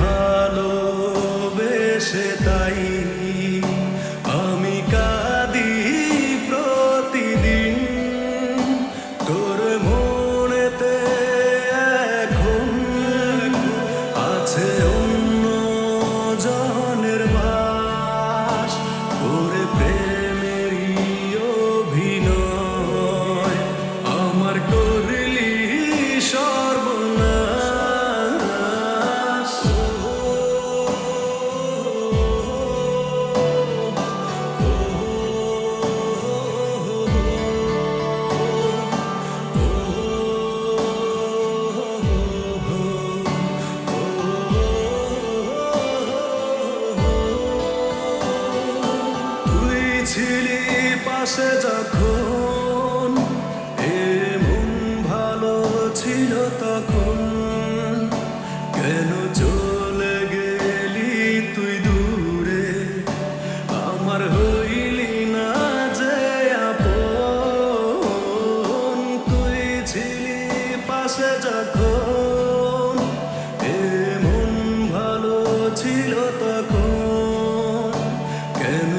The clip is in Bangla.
ভালোবেসে তাই গেছে যখন এমন ভালো ছিল তখন। কেন চলে গেলি তুই দূরে? আমার হইলি না যে আপন। তুই ছিলি পাশে যখন এমন ভালো ছিল তখন। কেন